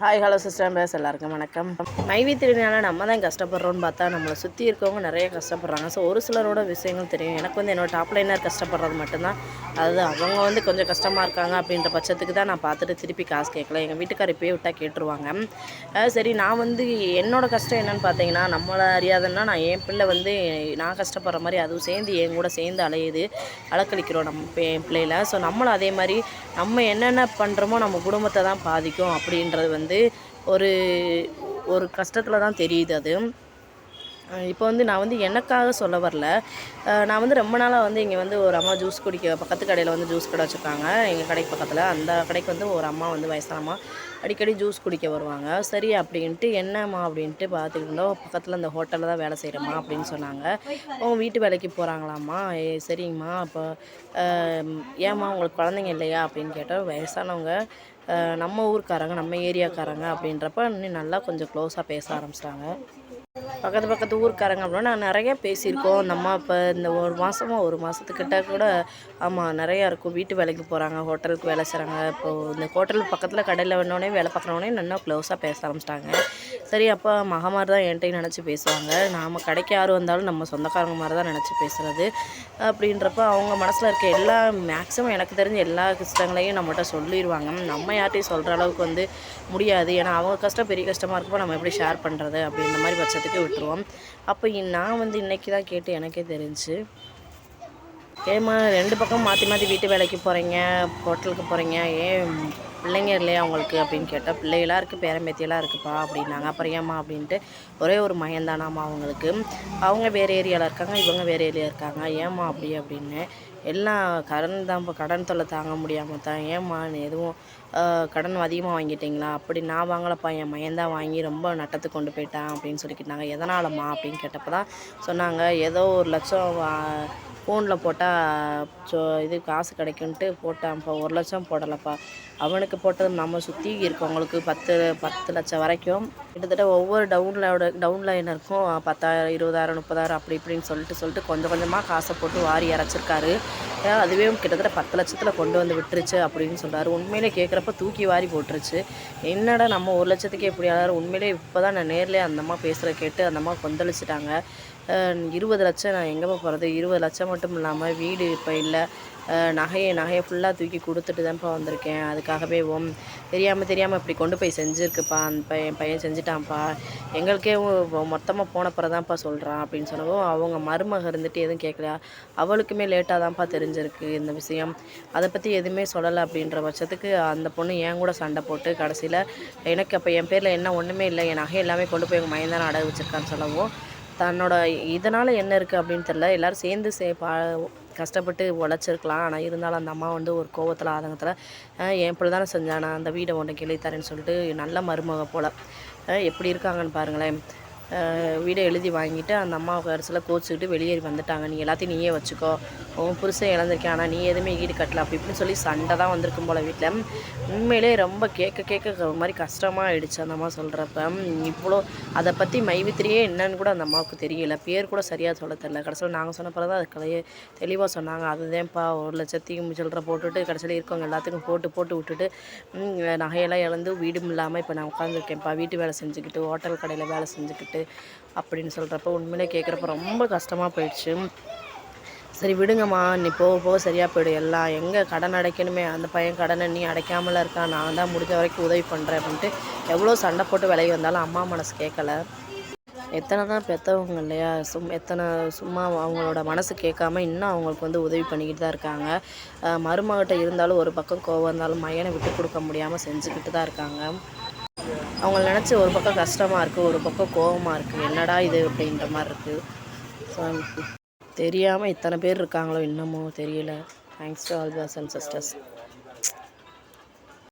Hi hello sister base எல்லாருக்கும் வணக்கம். மைவி திருநாள நம்ம தான் கஷ்டப்படுறோம்னு பார்த்தா நம்மளை சுற்றி இருக்கவங்க நிறைய கஷ்டப்படுறாங்க. ஸோ ஒரு சிலரோட விஷயங்கள் தெரியும். எனக்கு வந்து என்னோட டாப் லைனர் கஷ்டப்படுறது மட்டும்தான். அது அவங்க வந்து கொஞ்சம் கஷ்டமாக இருக்காங்க அப்படின்ற பட்சத்துக்கு தான் நான் பார்த்துட்டு திருப்பி காசு கேட்கல. எங்கள் வீட்டுக்காரர் இப்போயே விட்டால் கேட்டுருவாங்க. சரி நான் வந்து என்னோட கஷ்டம் என்னன்னு பார்த்தீங்கன்னா நம்மளை அறியாதுன்னா நான் என் பிள்ளை வந்து நான் கஷ்டப்படுற மாதிரி அதுவும் சேர்ந்து என் கூட சேர்ந்து அலையுது அலக்கழிக்கிறோம் நம்ம என் பிள்ளையில. ஸோ நம்மளும் அதே மாதிரி நம்ம என்னென்ன பண்ணுறோமோ நம்ம குடும்பத்தை தான் பாதிக்கும் அப்படின்றது வந்து ஒரு ஒரு கஷ்டத்தில் தான் தெரியுது அது. இப்போ வந்து நான் வந்து எனக்காக சொல்ல வரல. நான் வந்து ரொம்ப நாளாக வந்து இங்கே வந்து ஒரு அம்மா ஜூஸ் குடிக்க பக்கத்து கடையில் வந்து ஜூஸ் கடை வச்சுருக்காங்க. எங்கள் கடைக்கு பக்கத்தில். அந்த கடைக்கு வந்து ஒரு அம்மா வந்து வயசானம்மா. அடிக்கடி ஜூஸ் குடிக்க வருவாங்க. சரி அப்படின்ட்டு என்னம்மா அப்படின்ட்டு பார்த்துக்கிட்டோம் பக்கத்தில் அந்த ஹோட்டலில் தான் வேலை செய்கிறம்மா அப்படின்னு சொன்னாங்க. அவங்க வீட்டு வேலைக்கு போகிறாங்களாம்மா ஏ சரிங்கம்மா. அப்போ ஏம்மா உங்களுக்கு குழந்தைங்க இல்லையா அப்படின்னு கேட்டால் வயசானவங்க நம்ம ஊர்க்காரங்க நம்ம ஏரியாக்காரங்க அப்படின்றப்ப இன்னும் நல்லா கொஞ்சம் க்ளோஸாக பேச ஆரம்பிச்சிட்டாங்க. பக்கத்து பக்கத்து ஊருக்காரங்க அப்படின்னா நான் நிறைய பேசியிருக்கோம். நம்ம இப்போ இந்த ஒரு மாதமா ஒரு மாதத்துக்கிட்ட கூட ஆமாம் நிறையா இருக்கும். வீட்டு வேலைக்கு போகிறாங்க ஹோட்டலுக்கு வேலை செய்கிறாங்க இப்போது இந்த ஹோட்டல் பக்கத்தில் கடையில் வேணோடனே வேலை பார்க்குறவனே நல்லா க்ளோஸாக பேச ஆரம்பிச்சிட்டாங்க. சரி அப்போ மகமாரி தான் என்கிட்டையும் நினச்சி பேசுவாங்க. நாம் கடைக்கு யார் வந்தாலும் நம்ம சொந்தக்காரங்க மாதிரி தான் நினச்சி பேசுகிறது அப்படின்றப்ப அவங்க மனசில் இருக்க எல்லா மேக்ஸிமம் எனக்கு தெரிஞ்ச எல்லா கஷ்டங்களையும் நம்மகிட்ட சொல்லிடுவாங்க நம்ம யார்ட்டையும் சொல்கிற அளவுக்கு வந்து முடியாது. ஏன்னா அவங்க கஷ்டம் பெரிய கஷ்டமாக இருக்கப்போ நம்ம எப்படி ஷேர் பண்ணுறது அப்படின்ற மாதிரி பட்சத்துக்கு விட்டுருவோம். அப்போ நான் வந்து இன்னைக்கு தான் கேட்டு எனக்கே தெரிஞ்சு ஏம்மா ரெண்டு பக்கம் மாற்றி மாற்றி வீட்டு வேலைக்கு போகிறீங்க ஹோட்டலுக்கு போகிறீங்க ஏன் பிள்ளைங்க இல்லையா அவங்களுக்கு அப்படின்னு கேட்டால் பிள்ளைகளாக இருக்குது பேரம்பேத்தியெல்லாம் இருக்குப்பா அப்படின்னாங்க. அப்புறம் ஏம்மா அப்படின்ட்டு ஒரே ஒரு மயந்தானாம்மா அவங்களுக்கு. அவங்க வேறு ஏரியாவில் இருக்காங்க இவங்க வேறு ஏரியா இருக்காங்க. ஏம்மா அப்படி அப்படின்னு எல்லாம் கடன் தான் இப்போ கடன் தொல்லை தாங்க முடியாமல் தான். ஏம்மா நீ எதுவும் கடன் அதிகமாக வாங்கிட்டீங்களா? அப்படி நான் வாங்கலப்பா என் மயந்தான் வாங்கி ரொம்ப நட்டத்துக்கு கொண்டு போயிட்டான் அப்படின்னு சொல்லிக்கிட்டாங்க. எதனாலம்மா அப்படின்னு கேட்டப்போ தான் சொன்னாங்க. ஏதோ ஒரு லட்சம் ஃபோனில் போட்டால் சோ இது காசு கிடைக்குன்ட்டு போட்டான்ப்பா ஒரு லட்சம் போடலைப்பா. அவனுக்கு போட்டது நம்ம சுற்றி இருக்கவங்களுக்கு பத்து பத்து லட்சம் வரைக்கும். கிட்டத்தட்ட ஒவ்வொரு டவுன்லோட டவுன் லைனருக்கும் பத்தாயிரம் இருபதாயிரம் முப்பதாயிரம் அப்படி இப்படின்னு சொல்லிட்டு சொல்லிட்டு கொஞ்சம் கொஞ்சமாக காசை போட்டு வாரி இறச்சிருக்காரு அதுவே கிட்டத்தட்ட பத்து லட்சத்தில் கொண்டு வந்து விட்டுருச்சு அப்படின்னு சொல்கிறாரு உண்மையிலே கேட்குறப்ப தூக்கி வாரி போட்டுருச்சு. என்னடா நம்ம ஒரு லட்சத்துக்கு எப்படி ஆளாரு? உண்மையிலே இப்போ தான் நான் நேர்லேயே அந்த அம்மா பேசுகிற கேட்டு அந்த அம்மா கொந்தளிச்சிட்டாங்க. இருபது லட்சம் நான் எங்கேப்போ போகிறது இருபது லட்சம் மட்டும் இல்லாமல் வீடு இப்போ இல்லை. நகையை நகையை ஃபுல்லாக தூக்கி கொடுத்துட்டு தான்ப்பா வந்திருக்கேன். அதுக்காகவே ஓம் தெரியாமல் தெரியாமல் இப்படி கொண்டு போய் செஞ்சுருக்குப்பா. அந்த பையன் பையன் செஞ்சுட்டான்ப்பா. எங்களுக்கே மொத்தமாக போனப்புறம் தான்ப்பா சொல்கிறான் அப்படின்னு சொன்னவும் அவங்க மருமக இருந்துட்டு எதுவும் கேட்கலையா அவளுக்குமே லேட்டாக தான்ப்பா தெரிஞ்சிருக்கு இந்த விஷயம். அதை பற்றி எதுவுமே சொல்லலை அப்படின்ற பட்சத்துக்கு அந்த பொண்ணு என் கூட சண்டை போட்டு கடைசியில் எனக்கு அப்போ என் பேரில் என்ன ஒன்றுமே இல்லை என் நகை எல்லாமே கொண்டு போய் எங்கள் மையம் அடகு வச்சிருக்கான்னு சொல்லவும் தன்னோட இதனால் என்ன இருக்குது அப்படின்னு தெரில எல்லோரும் சேர்ந்து சே பா கஷ்டப்பட்டு உழைச்சிருக்கலாம். ஆனால் இருந்தாலும் அந்த அம்மா வந்து ஒரு கோவத்தில் ஆதங்கத்தில் என் பிள்ளை தானே செஞ்சானா அந்த வீடை உன்னை கிளி தரேன்னு சொல்லிட்டு நல்ல மருமக போல். எப்படி இருக்காங்கன்னு பாருங்களேன். வீடை எழுதி வாங்கிட்டு அந்த அம்மாவுக்கு கடைசியில் கோச்சிக்கிட்டு வெளியேறி வந்துட்டாங்க. நீ எல்லாத்தையும் நீயே வச்சுக்கோ. உன் புருஷன் இழந்திருக்கேன். ஆனால் நீ எதுவுமே ஈடு கட்டல. அப்படி இப்படின்னு சொல்லி சண்டை தான் வந்திருக்கும் போல் வீட்டில் உண்மையிலே ரொம்ப கேட்க கேட்க ஒரு மாதிரி கஷ்டமாக ஆயிடுச்சு அந்த அம்மா சொல்கிறப்ப இவ்வளோ அதை பற்றி மைவித்திரியே என்னன்னு கூட அந்த அம்மாவுக்கு தெரியல. பேர் கூட சரியாக சொல்ல தெரில கடைசியில் நாங்கள் சொன்ன பிறகு தான் அது கலையே தெளிவாக சொன்னாங்க. அதுதான்ப்பா ஒரு லட்சத்தையும் சில்லற போட்டுட்டு கடைசியில் இருக்கவங்க எல்லாத்துக்கும் போட்டு போட்டு விட்டுட்டு நகையெல்லாம் இழந்து வீடும் இல்லாமல் இப்போ நான் உட்காந்துருக்கேன்ப்பா வீட்டு வேலை செஞ்சுக்கிட்டு ஹோட்டல் கடையில் வேலை செஞ்சுக்கிட்டு அப்படின்னு சொல்கிறப்ப உண்மையிலே கேட்குறப்ப ரொம்ப கஷ்டமாக போயிடுச்சு. சரி விடுங்கம்மா நீ போக போக சரியாக போயிடும் எல்லாம் எங்கே கடன் அடைக்கணுமே? அந்த பையன் கடனை நீ அடைக்காமல இருக்கான் நான் தான் முடிஞ்ச வரைக்கும் உதவி பண்ணுறேன் அப்படின்ட்டு எவ்வளோ சண்டை போட்டு விலகி வந்தாலும் அம்மா மனசு கேட்கல எத்தனை தான் பெற்றவங்க இல்லையா? சும் எத்தனை சும்மா அவங்களோட மனசு கேட்காம இன்னும் அவங்களுக்கு வந்து உதவி பண்ணிக்கிட்டு தான் இருக்காங்க. அஹ் மருமகிட்ட இருந்தாலும் ஒரு பக்கம் கோவம் இருந்தாலும் மையனை விட்டு கொடுக்க முடியாமல் செஞ்சுக்கிட்டு தான் இருக்காங்க. அவங்கள நினச்சி ஒரு பக்கம் கஷ்டமாக இருக்குது ஒரு பக்கம் கோவமாக இருக்குது என்னடா இது அப்படின்ற மாதிரி இருக்குது ஸோ தெரியாமல் இத்தனை பேர் இருக்காங்களோ இன்னமும் தெரியல. Thanks to all brothers and sisters